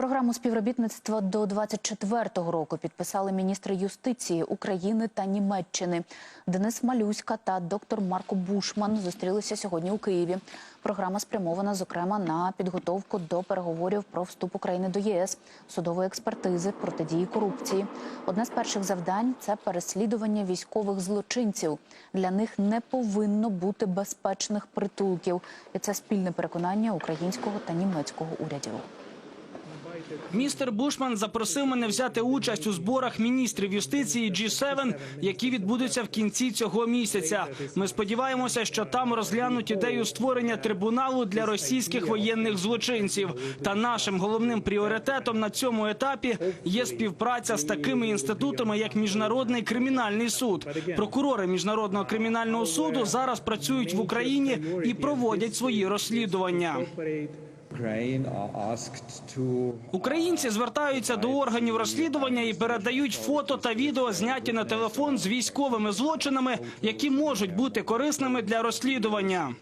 Програму співробітництва до 24-го року підписали міністри юстиції України та Німеччини. Денис Малюська та доктор Марко Бушман зустрілися сьогодні у Києві. Програма спрямована, зокрема, на підготовку до переговорів про вступ України до ЄС, судової експертизи, протидії корупції. Одне з перших завдань це переслідування військових злочинців. Для них не повинно бути безпечних притулків, і це спільне переконання українського та німецького урядів. Містер Бушман запросив мене взяти участь у зборах міністрів юстиції G7, які відбудуться в кінці цього місяця. Ми сподіваємося, що там розглянуть ідею створення трибуналу для російських воєнних злочинців. Та нашим головним пріоритетом на цьому етапі є співпраця з такими інститутами, як міжнародний кримінальний суд. Прокурори міжнародного кримінального суду зараз працюють в Україні і проводять свої розслідування. Українці звертаються до органів розслідування і передають фото та відео, зняті на телефон з військовими злочинами, які можуть бути корисними для розслідування.